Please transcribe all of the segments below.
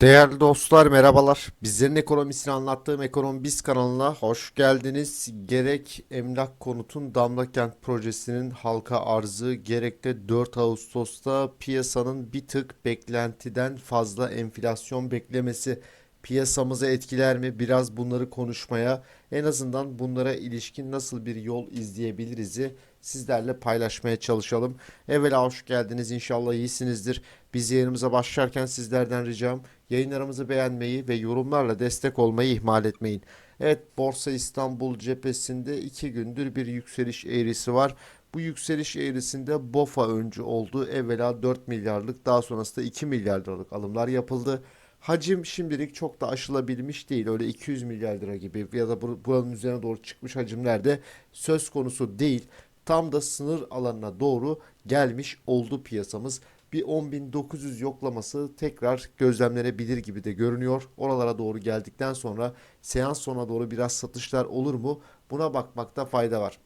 Değerli dostlar merhabalar. Bizlerin ekonomisini anlattığım Ekonomi Biz kanalına hoş geldiniz. Gerek Emlak Konut'un Damla Kent projesinin halka arzı gerek de 4 Ağustos'ta piyasanın bir tık beklentiden fazla enflasyon beklemesi piyasamızı etkiler mi? Biraz bunları konuşmaya en azından bunlara ilişkin nasıl bir yol izleyebiliriz'i sizlerle paylaşmaya çalışalım. Evvela hoş geldiniz. İnşallah iyisinizdir. Biz yayınımıza başlarken sizlerden ricam yayınlarımızı beğenmeyi ve yorumlarla destek olmayı ihmal etmeyin. Evet Borsa İstanbul cephesinde iki gündür bir yükseliş eğrisi var. Bu yükseliş eğrisinde BOFA öncü oldu. Evvela 4 milyarlık daha sonrasında 2 milyar liralık alımlar yapıldı. Hacim şimdilik çok da aşılabilmiş değil. Öyle 200 milyar lira gibi ya da bur- buranın üzerine doğru çıkmış hacimlerde söz konusu değil. Tam da sınır alanına doğru gelmiş oldu piyasamız. Bir 10.900 yoklaması tekrar gözlemlenebilir gibi de görünüyor. Oralara doğru geldikten sonra seans sonuna doğru biraz satışlar olur mu? Buna bakmakta fayda var.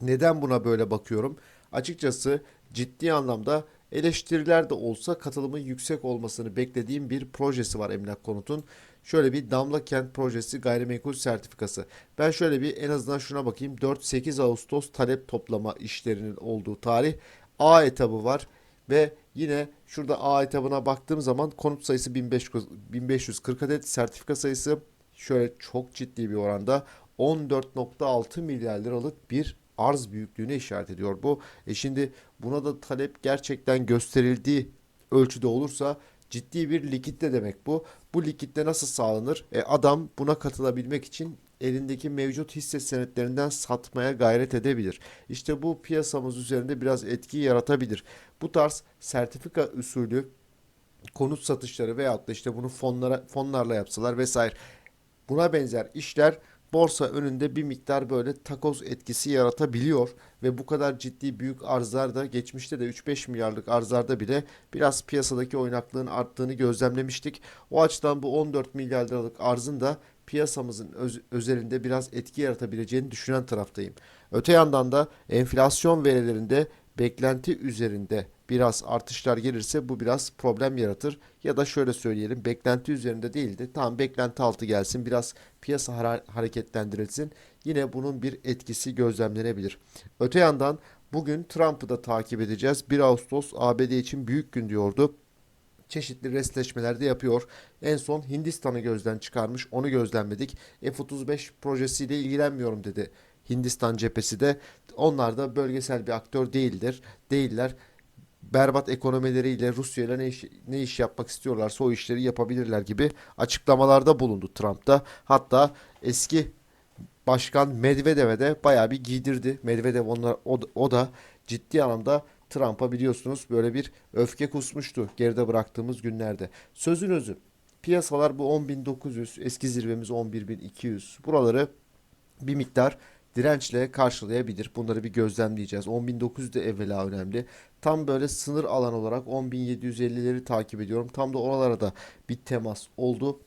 Neden buna böyle bakıyorum? Açıkçası ciddi anlamda eleştiriler de olsa katılımın yüksek olmasını beklediğim bir projesi var Emlak Konut'un. Şöyle bir Damla Kent projesi gayrimenkul sertifikası. Ben şöyle bir en azından şuna bakayım. 4-8 Ağustos talep toplama işlerinin olduğu tarih. A etabı var ve yine şurada A etabına baktığım zaman konut sayısı 1500, 1540 adet, sertifika sayısı şöyle çok ciddi bir oranda 14.6 milyar liralık bir arz büyüklüğüne işaret ediyor bu. E şimdi buna da talep gerçekten gösterildiği ölçüde olursa ciddi bir likitte demek bu. Bu likitte nasıl sağlanır? E adam buna katılabilmek için elindeki mevcut hisse senetlerinden satmaya gayret edebilir. İşte bu piyasamız üzerinde biraz etki yaratabilir. Bu tarz sertifika usulü konut satışları veyahut da işte bunu fonlara fonlarla yapsalar vesaire Buna benzer işler borsa önünde bir miktar böyle takoz etkisi yaratabiliyor ve bu kadar ciddi büyük arzlarda geçmişte de 3-5 milyarlık arzlarda bile biraz piyasadaki oynaklığın arttığını gözlemlemiştik. O açıdan bu 14 milyar liralık arzın da piyasamızın öz- özelinde biraz etki yaratabileceğini düşünen taraftayım. Öte yandan da enflasyon verilerinde beklenti üzerinde biraz artışlar gelirse bu biraz problem yaratır. Ya da şöyle söyleyelim beklenti üzerinde değil de tam beklenti altı gelsin biraz piyasa hareketlendirilsin. Yine bunun bir etkisi gözlemlenebilir. Öte yandan bugün Trump'ı da takip edeceğiz. 1 Ağustos ABD için büyük gün diyordu çeşitli restleşmeler de yapıyor. En son Hindistan'ı gözden çıkarmış. Onu gözlemledik. F-35 projesiyle ilgilenmiyorum dedi. Hindistan cephesi de onlar da bölgesel bir aktör değildir. Değiller. Berbat ekonomileriyle Rusya ile ne iş, ne iş yapmak istiyorlarsa o işleri yapabilirler gibi açıklamalarda bulundu Trump'ta. Hatta eski Başkan Medvedev'e de bayağı bir giydirdi. Medvedev onlar, o, o da ciddi anlamda Trump'a biliyorsunuz böyle bir öfke kusmuştu geride bıraktığımız günlerde. Sözün özü piyasalar bu 10.900 eski zirvemiz 11.200 buraları bir miktar dirençle karşılayabilir. Bunları bir gözlemleyeceğiz. 10.900 de evvela önemli. Tam böyle sınır alan olarak 10.750'leri takip ediyorum. Tam da oralara da bir temas oldu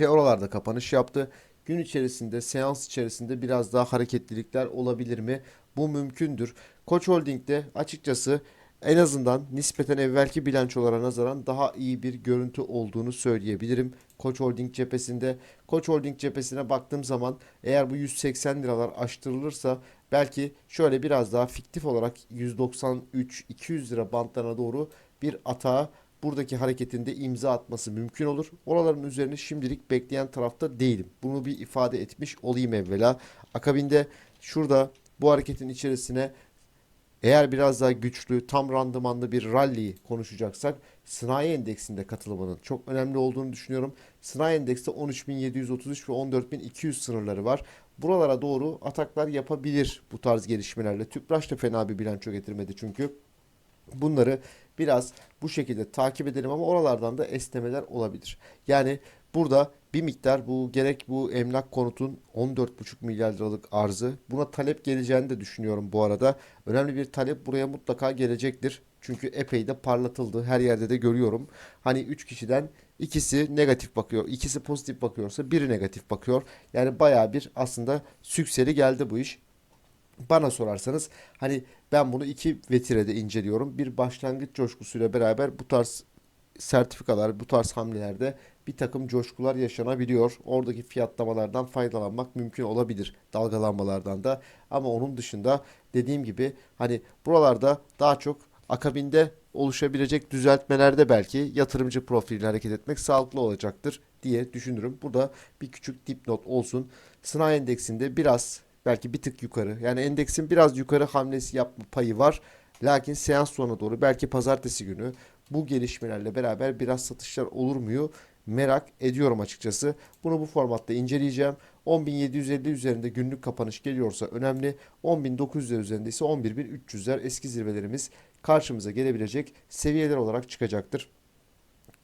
ve oralarda kapanış yaptı. Gün içerisinde, seans içerisinde biraz daha hareketlilikler olabilir mi? Bu mümkündür. Koç Holding'de açıkçası en azından nispeten evvelki bilançolara nazaran daha iyi bir görüntü olduğunu söyleyebilirim. Koç Holding cephesinde, Koç Holding cephesine baktığım zaman eğer bu 180 liralar aştırılırsa belki şöyle biraz daha fiktif olarak 193-200 lira bantlarına doğru bir atağa buradaki hareketinde imza atması mümkün olur. Oraların üzerine şimdilik bekleyen tarafta değilim. Bunu bir ifade etmiş olayım evvela. Akabinde şurada bu hareketin içerisine eğer biraz daha güçlü, tam randımanlı bir rally konuşacaksak sanayi endeksinde katılımının çok önemli olduğunu düşünüyorum. Sanayi endekste 13.733 ve 14.200 sınırları var. Buralara doğru ataklar yapabilir bu tarz gelişmelerle. Tüpraş da fena bir bilanço getirmedi çünkü. Bunları biraz bu şekilde takip edelim ama oralardan da esnemeler olabilir. Yani burada bir miktar bu gerek bu emlak konutun 14,5 milyar liralık arzı buna talep geleceğini de düşünüyorum bu arada. Önemli bir talep buraya mutlaka gelecektir. Çünkü epey de parlatıldı. Her yerde de görüyorum. Hani 3 kişiden ikisi negatif bakıyor, ikisi pozitif bakıyorsa biri negatif bakıyor. Yani bayağı bir aslında sükseli geldi bu iş. Bana sorarsanız hani ben bunu iki vetirede inceliyorum. Bir başlangıç coşkusuyla beraber bu tarz sertifikalar, bu tarz hamlelerde bir takım coşkular yaşanabiliyor. Oradaki fiyatlamalardan faydalanmak mümkün olabilir. Dalgalanmalardan da. Ama onun dışında dediğim gibi hani buralarda daha çok akabinde oluşabilecek düzeltmelerde belki yatırımcı profiline hareket etmek sağlıklı olacaktır diye düşünürüm. Burada bir küçük dipnot olsun. Sınav endeksinde biraz belki bir tık yukarı yani endeksin biraz yukarı hamlesi yapma payı var. Lakin seans sonuna doğru belki pazartesi günü bu gelişmelerle beraber biraz satışlar olur muyu merak ediyorum açıkçası. Bunu bu formatta inceleyeceğim. 10.750 üzerinde günlük kapanış geliyorsa önemli. 10.900 üzerinde ise 11.300'ler eski zirvelerimiz karşımıza gelebilecek seviyeler olarak çıkacaktır.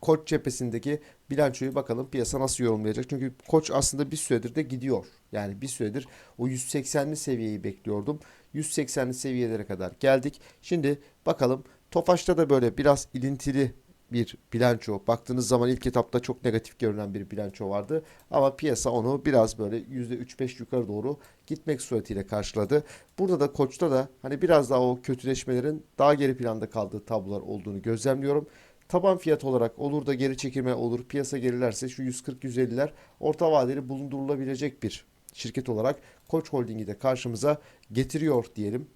Koç cephesindeki bilançoyu bakalım piyasa nasıl yorumlayacak. Çünkü Koç aslında bir süredir de gidiyor. Yani bir süredir o 180'li seviyeyi bekliyordum. 180'li seviyelere kadar geldik. Şimdi bakalım Tofaş'ta da böyle biraz ilintili bir bilanço. Baktığınız zaman ilk etapta çok negatif görünen bir bilanço vardı. Ama piyasa onu biraz böyle %3-5 yukarı doğru gitmek suretiyle karşıladı. Burada da Koç'ta da hani biraz daha o kötüleşmelerin daha geri planda kaldığı tablolar olduğunu gözlemliyorum. Taban fiyat olarak olur da geri çekilme olur. Piyasa gerilerse şu 140-150'ler orta vadeli bulundurulabilecek bir şirket olarak Koç Holding'i de karşımıza getiriyor diyelim.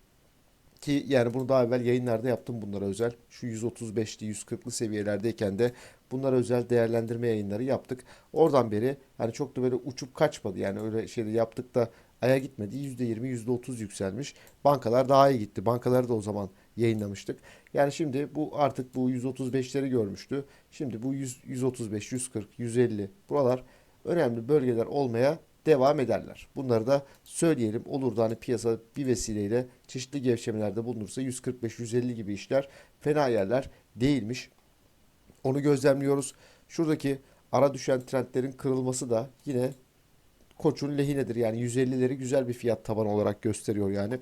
Ki yani bunu daha evvel yayınlarda yaptım bunlara özel. Şu 135'li 140'lı seviyelerdeyken de bunlara özel değerlendirme yayınları yaptık. Oradan beri hani çok da böyle uçup kaçmadı. Yani öyle şeyleri yaptık da aya gitmedi. %20 %30 yükselmiş. Bankalar daha iyi gitti. Bankaları da o zaman yayınlamıştık. Yani şimdi bu artık bu 135'leri görmüştü. Şimdi bu 100, 135, 140, 150 buralar önemli bölgeler olmaya devam ederler. Bunları da söyleyelim. Olur da hani piyasa bir vesileyle çeşitli gevşemelerde bulunursa 145-150 gibi işler fena yerler değilmiş. Onu gözlemliyoruz. Şuradaki ara düşen trendlerin kırılması da yine Koç'un lehinedir. Yani 150'leri güzel bir fiyat tabanı olarak gösteriyor yani.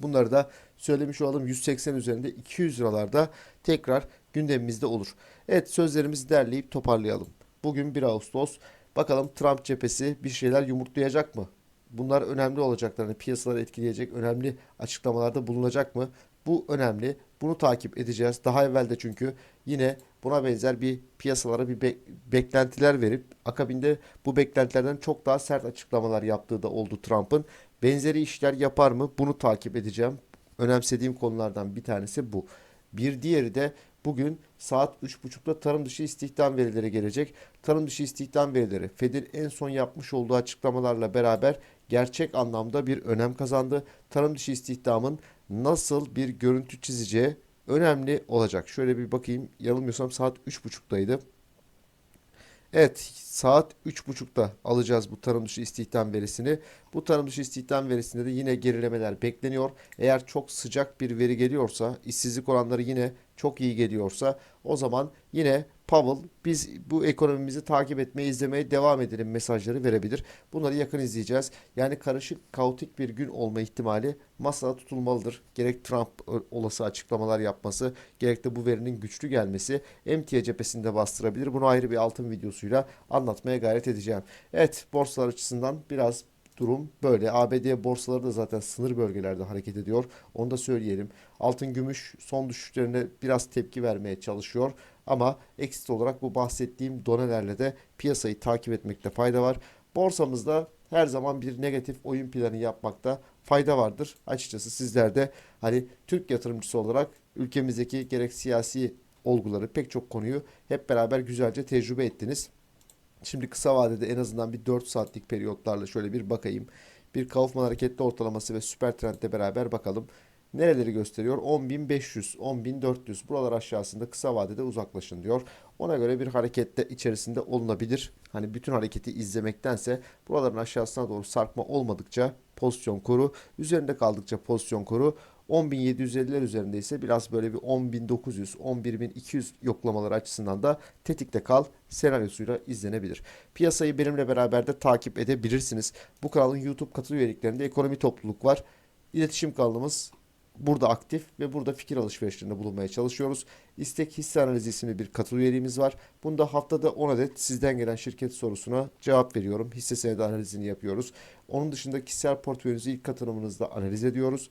Bunları da söylemiş olalım. 180 üzerinde 200 liralarda tekrar gündemimizde olur. Evet sözlerimizi derleyip toparlayalım. Bugün 1 Ağustos. Bakalım Trump cephesi bir şeyler yumurtlayacak mı? Bunlar önemli olacaklarını, piyasaları etkileyecek önemli açıklamalarda bulunacak mı? Bu önemli. Bunu takip edeceğiz. Daha evvel de çünkü yine buna benzer bir piyasalara bir be- beklentiler verip akabinde bu beklentilerden çok daha sert açıklamalar yaptığı da oldu Trump'ın. Benzeri işler yapar mı? Bunu takip edeceğim. Önemsediğim konulardan bir tanesi bu. Bir diğeri de bugün saat 3.30'da tarım dışı istihdam verileri gelecek. Tarım dışı istihdam verileri Fed'in en son yapmış olduğu açıklamalarla beraber gerçek anlamda bir önem kazandı. Tarım dışı istihdamın nasıl bir görüntü çizeceği önemli olacak. Şöyle bir bakayım. Yanılmıyorsam saat 3.30'daydı. Evet, saat 3.30'da alacağız bu tarım dışı istihdam verisini. Bu tarım dışı istihdam verisinde de yine gerilemeler bekleniyor. Eğer çok sıcak bir veri geliyorsa, işsizlik oranları yine çok iyi geliyorsa o zaman yine Powell biz bu ekonomimizi takip etmeye, izlemeye devam edelim mesajları verebilir. Bunları yakın izleyeceğiz. Yani karışık, kaotik bir gün olma ihtimali masada tutulmalıdır. Gerek Trump olası açıklamalar yapması, gerek de bu verinin güçlü gelmesi emtia cephesinde bastırabilir. Bunu ayrı bir altın videosuyla anlatmaya gayret edeceğim. Evet, borsalar açısından biraz durum böyle. ABD borsaları da zaten sınır bölgelerde hareket ediyor. Onu da söyleyelim. Altın gümüş son düşüşlerine biraz tepki vermeye çalışıyor. Ama eksik olarak bu bahsettiğim donelerle de piyasayı takip etmekte fayda var. Borsamızda her zaman bir negatif oyun planı yapmakta fayda vardır. Açıkçası sizler de hani Türk yatırımcısı olarak ülkemizdeki gerek siyasi olguları pek çok konuyu hep beraber güzelce tecrübe ettiniz. Şimdi kısa vadede en azından bir 4 saatlik periyotlarla şöyle bir bakayım. Bir Kaufman hareketli ortalaması ve süper trendle beraber bakalım. Nereleri gösteriyor? 10.500, 10.400 buralar aşağısında kısa vadede uzaklaşın diyor. Ona göre bir harekette içerisinde olunabilir. Hani bütün hareketi izlemektense buraların aşağısına doğru sarkma olmadıkça pozisyon koru. Üzerinde kaldıkça pozisyon koru. 10.750'ler üzerinde ise biraz böyle bir 10.900, 11.200 yoklamaları açısından da tetikte kal senaryosuyla izlenebilir. Piyasayı benimle beraber de takip edebilirsiniz. Bu kanalın YouTube katıl üyeliklerinde ekonomi topluluk var. İletişim kanalımız burada aktif ve burada fikir alışverişlerinde bulunmaya çalışıyoruz. İstek hisse analizi isimli bir katıl üyeliğimiz var. Bunda haftada 10 adet sizden gelen şirket sorusuna cevap veriyorum. Hisse senedi analizini yapıyoruz. Onun dışında kişisel portföyünüzü ilk katılımınızda analiz ediyoruz.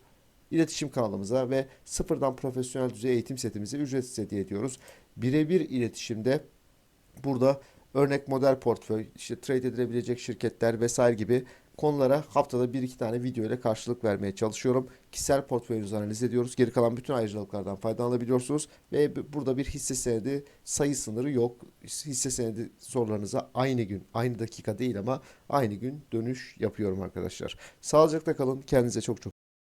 İletişim kanalımıza ve sıfırdan profesyonel düzey eğitim setimizi ücretsiz hediye ediyoruz. birebir iletişimde burada örnek model portföy, işte trade edilebilecek şirketler vesaire gibi konulara haftada bir iki tane video ile karşılık vermeye çalışıyorum. Kişisel portföyünüzü analiz ediyoruz. Geri kalan bütün ayrıcalıklardan faydalanabiliyorsunuz. Ve burada bir hisse senedi sayı sınırı yok. Hisse senedi sorularınıza aynı gün, aynı dakika değil ama aynı gün dönüş yapıyorum arkadaşlar. Sağlıcakla kalın. Kendinize çok çok